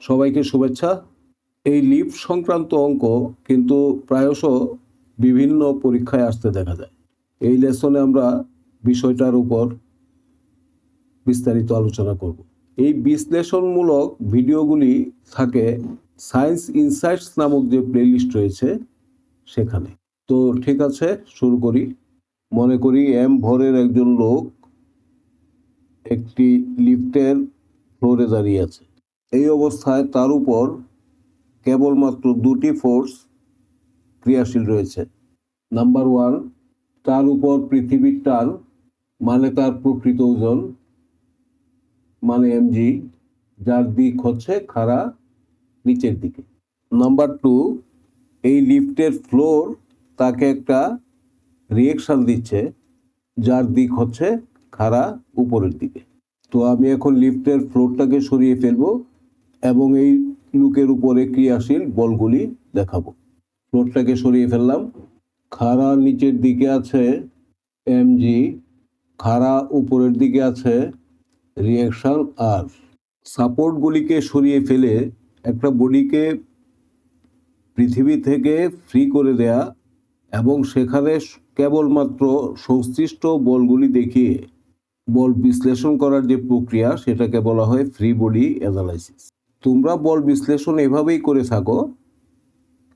সবাইকে শুভেচ্ছা। এই লিফট সংক্রান্ত অঙ্ক কিন্তু প্রায়শ বিভিন্ন পরীক্ষায় আসতে দেখা যায়। এই লেসনে আমরা বিষয়টার উপর বিস্তারিত আলোচনা করব। এই বিশ্লেষণমূলক ভিডিওগুলি থাকে সায়েন্স ইনসাইটস নামক যে প্লেলিস্ট রয়েছে সেখানে। তো ঠিক আছে, শুরু করি। মনে করি এম ভরের একজন লোক একটি লিফটের ফ্লোরে দাঁড়িয়ে আছে। এই অবস্থায় তার উপর কেবলমাত্র দুটি ফোর্স ক্রিয়াশীল রয়েছে। নাম্বার ওয়ান তার উপর পৃথিবীর টান মানে তার প্রকৃত ওজন মানে এমজি যার দিক হচ্ছে খাড়া নিচের দিকে। নাম্বার টু এই লিফটের ফ্লোর তাকে একটা রিয়েকশন দিচ্ছে, যার দিক হচ্ছে খাড়া উপরের দিকে। তো আমি এখন লিফটের ফ্লোরটাকে সরিয়ে ফেলব। এবং এই লুকের উপরে ক্রিয়াশীল বলগুলি দেখাবো। ফ্লোরটাকে সরিয়ে ফেললাম। খাড়া নিচের দিকে আছে এমজি, খাড়া উপরের দিকে আছে রিয়াকশন আর। সাপোর্টগুলিকে সরিয়ে ফেলে একটা বডিকে পৃথিবী থেকে ফ্রি করে দেয়া এবং সেখানে কেবলমাত্র সংশ্লিষ্ট বলগুলি দেখিয়ে বল বিশ্লেষণ করার যে প্রক্রিয়া, সেটাকে বলা হয় ফ্রি বডি অ্যানালাইসিস। তোমরা বল বিশ্লেষণ এভাবেই করে থাকো,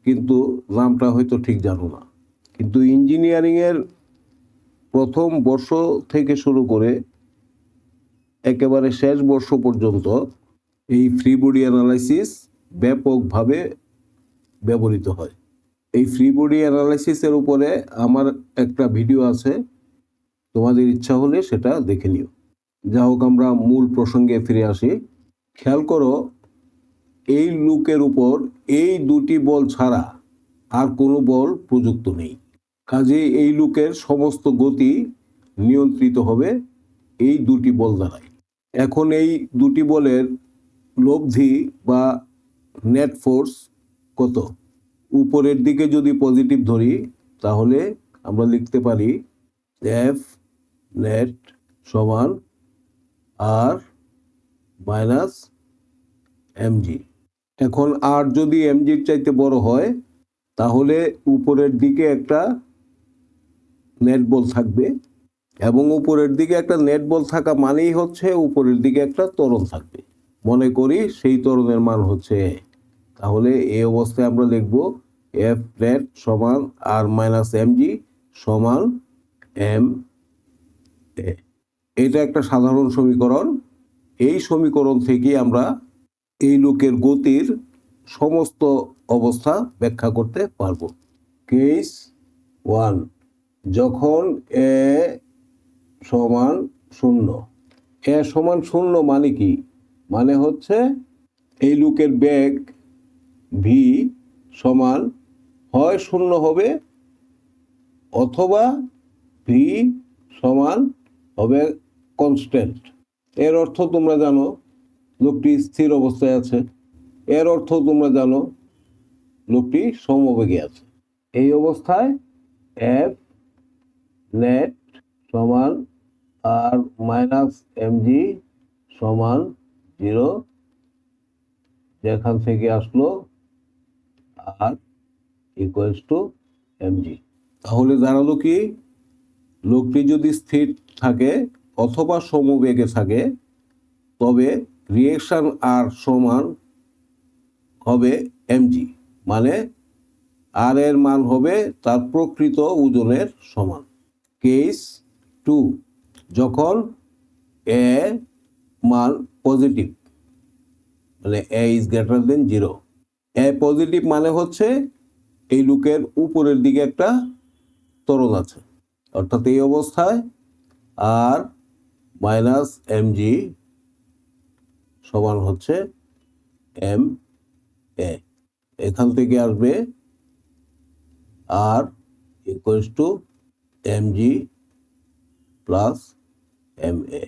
কিন্তু নামটা হয়তো ঠিক জানো না। কিন্তু ইঞ্জিনিয়ারিংয়ের প্রথম বর্ষ থেকে শুরু করে একেবারে শেষ বর্ষ পর্যন্ত এই ফ্রি বডি অ্যানালাইসিস ব্যাপকভাবে ব্যবহৃত হয়। এই ফ্রি বডি অ্যানালাইসিসের উপরে আমার একটা ভিডিও আছে, তোমাদের ইচ্ছা হলে সেটা দেখে নিও। যা হোক আমরা মূল প্রসঙ্গে ফিরে আসি। খেয়াল করো এই লুকের উপর এই দুটি বল ছাড়া আর কোনো বল প্রযুক্ত নেই। কাজেই এই লুকের সমস্ত গতি নিয়ন্ত্রিত হবে এই দুটি বল দ্বারাই। এখন এই দুটি বলের লব্ধি বা নেট ফোর্স কত? উপরের দিকে যদি পজিটিভ ধরি, তাহলে আমরা লিখতে পারি এফ নেট সমান আর মাইনাস এমজি এখন আর যদি এমজির চাইতে বড় হয়, তাহলে উপরের দিকে একটা নেট বল থাকবে এবং উপরের দিকে একটা নেট বল থাকা মানেই হচ্ছে উপরের দিকে একটা ত্বরণ থাকবে। মনে করি সেই ত্বরণের মান হচ্ছে তাহলে এই অবস্থায় আমরা লিখব এফ নেট সমান আর মাইনাস এমজি সমান এম এটা একটা সাধারণ সমীকরণ। এই সমীকরণ থেকে আমরা এই লোকের গতির সমস্ত অবস্থা ব্যাখ্যা করতে পারব। কেস ওয়ান যখন এ সমান শূন্য। এ সমান শূন্য মানে কি? মানে হচ্ছে এই লোকের বেগ ভি সমান হয় শূন্য হবে অথবা ভি সমান হবে কনস্ট্যান্ট এর অর্থ তোমরা জানো লোকটি স্থির অবস্থায় আছে। এর অর্থ তোমরা জানো, লোকটি সমবেগে আছে। এই অবস্থায় এফ নেট সমান আর মাইনাস এমজি সমান জিরো যেখান থেকে আসলো আর ইকুয়ালস টু এমজি তাহলে দাঁড়াল কি? লোকটি যদি স্থির থাকে অথবা সমবেগে থাকে, তবে রিয়েকশন আর সমান হবে এমজি মানে আর এর মান হবে তার প্রকৃত ওজনের সমান। কেস টু যখন এ মান পজিটিভ মানে A is greater than zero A positive মানে হচ্ছে এই লুকের উপরের দিকে একটা তরল আছে, অর্থাৎ এই অবস্থায় আর মাইনাস এমজি সমান হচ্ছে এম এ। এখান থেকে আসবে R equals to M G plus M A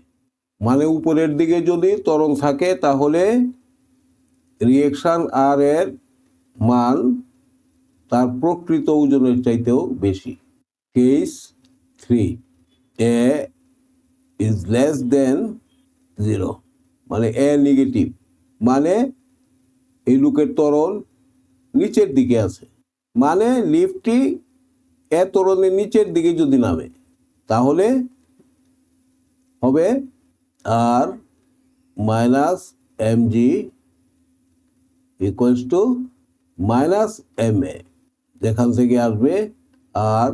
মানে উপরের দিকে যদি ত্বরণ থাকে তাহলে রিয়েকশন আর এর মান তার প্রকৃত ওজনের চাইতেও বেশি। Case three A is less than zero মানে এ নেগেটিভ মানে এই লুকের তরল নিচের দিকে আছে। মানে লিফটটি এ তরলের নিচের দিকে যদি নামে, তাহলে হবে আর minus M G equals to minus M A যেখান থেকে আসবে আর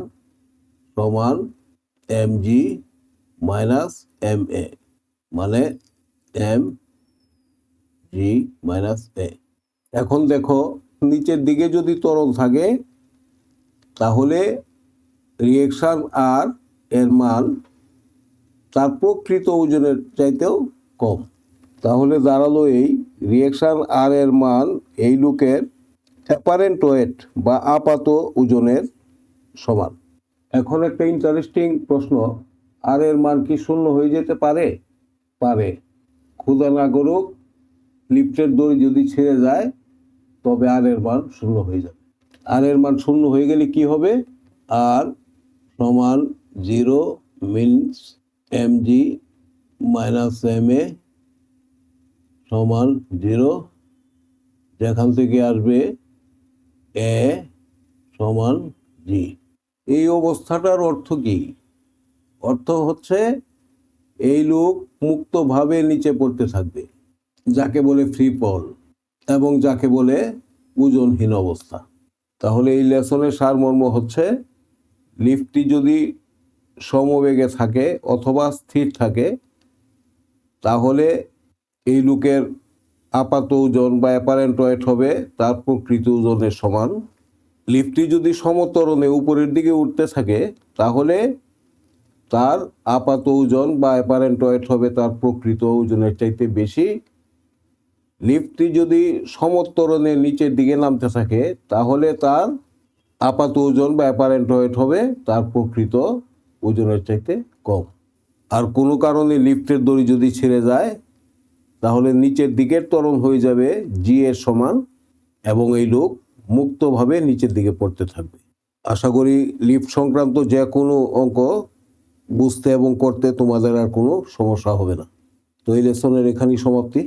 সমান M G minus M A মানে এম জি মাইনাস এ এখন দেখো, নিচের দিকে যদি তরল থাকে, তাহলে রিয়েকশন আর এর মান তার প্রকৃত ওজনের চাইতেও কম। তাহলে দাঁড়াল এই রিয়েকশন আর এর মান এই লুকের অ্যাপারেন্ট ওয়েট বা আপাত ওজনের সমান। এখন একটা ইন্টারেস্টিং প্রশ্ন, আর এর মান কি শূন্য হয়ে যেতে পারে? পারে। ক্ষুদা না করুক, লিফটের দড়ি যদি ছেড়ে যায়, তবে আর এর মান শূন্য হয়ে যাবে। আর এর মান শূন্য হয়ে গেলে কি হবে? আর সমান zero means M G minus M A সমান জিরো, যেখান থেকে আসবে এ সমান জি। এই অবস্থাটার অর্থ কি? অর্থ হচ্ছে এই লোক মুক্তভাবে নিচে পড়তে থাকবে, যাকে বলে ফ্রি ফল এবং যাকে বলে ওজনহীন অবস্থা। তাহলে এই লেসনের সারমর্ম হচ্ছে, লিফটটি যদি সমবেগে থাকে অথবা স্থির থাকে, তাহলে এই লুকের আপাত ওজন বা অ্যাপারেন্ট ওয়েট হবে তার প্রকৃত ওজনের সমান। লিফটটি যদি সমতরণে উপরের দিকে উঠতে থাকে, তাহলে তার আপাত ওজন বা অ্যাপারেন্ট ওয়েট হবে তার প্রকৃত ওজনের চাইতে বেশি। লিফটটি যদি সমতরণের নিচের দিকে নামতে থাকে, তাহলে তার আপাত ওজন বা অ্যাপারেন্ট ওয়েট হবে তার প্রকৃত ওজনের চাইতে কম। আর কোনো কারণে লিফটের দড়ি যদি ছেড়ে যায়, তাহলে নিচের দিকের ত্বরণ হয়ে যাবে জি এর সমান এবং এই লোক মুক্তভাবে নিচের দিকে পড়তে থাকবে। আশা করি লিফট সংক্রান্ত যে কোনো অঙ্ক বুঝতে এবং করতে তোমাদের আর কোনো সমস্যা হবে না। তো এই লেসনের এখানেই সমাপ্তি।